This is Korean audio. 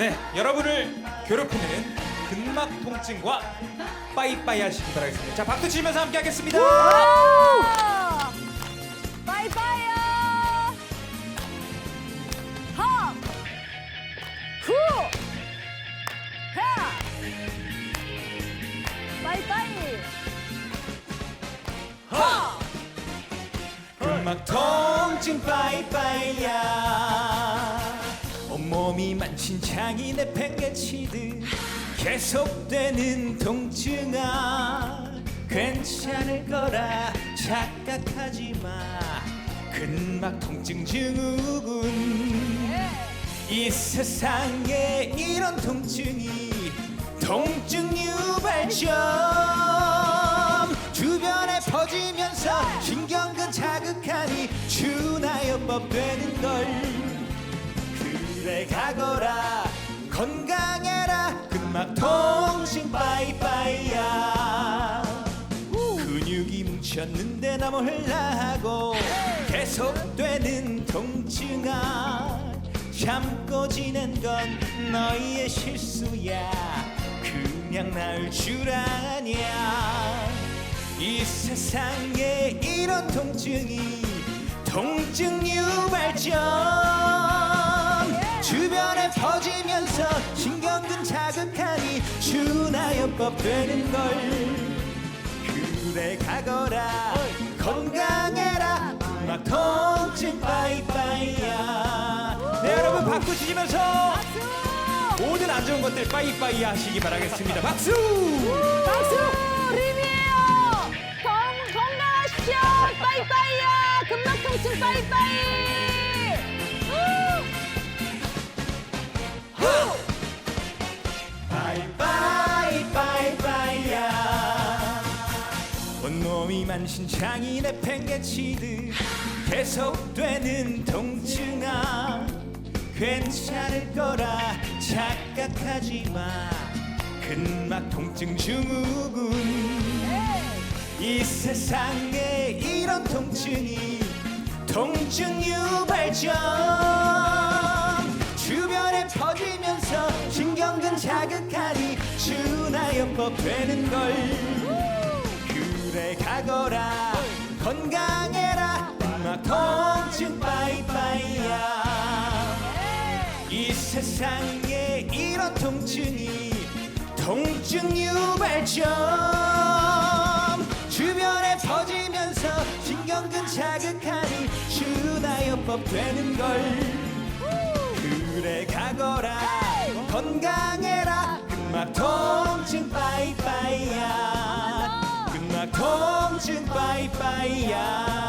네, 여러분을 괴롭히는 근막 통증과 빠이빠이 하시기 바라겠습니다. 자, 박수 치면서 함께 하겠습니다. 빠이빠이요. 하. 후. 하. 빠이빠이. 하. 근막 통증 빠이빠이야 온 몸이 만신창이 내팽개치듯 계속되는 통증아 괜찮을 거라 착각하지 마. 근막 통증 증후군. 이 세상에 이런 통증이 통증 유발점. 주변에 퍼지면서 신경근 자극하니 준하여법 되는 걸 그래 가거라. 건강해라. 근막 통증 빠이빠이야. 근육이 뭉쳤는데 나 몰라하고 계속되는 통증아. 참고 지낸 건 너희의 실수야. 그냥 나을 줄 아냐. 이 세상에 이런 통증이 통증 유발점 주변에 퍼지면서 신경근 자극하니 준하여법 되는 걸 그래 가거라 건강해라 막 통증 빠이빠이야 네 여러분 박수 치시면서 모든 안 좋은 것들 빠이빠이 하시기 바라겠습니다 박수 박수 림이에요. 건 건강하십시오. 빠이빠이야. 금막통증 빠이빠이. 온몸이 만신창이 내팽개치듯 계속되는 통증아 괜찮을 거라 착각하지 마. 근막 통증 증후군. 이 세상에 이런 통증이 통증 유발점. 주변에 퍼지면서 신경근 자극하니 준하여법 되는 걸 그래 가거라. 건강해라. 막 통증 빠이빠이야. 이 세상에 이런 통증이 통증 유발점. 주변에 퍼지면서 신경근 자극하니 준하여법 되는 걸. 그래 가거라. 건강해라. 근막 통증 빠이빠이야 근막 통증 빠이빠이야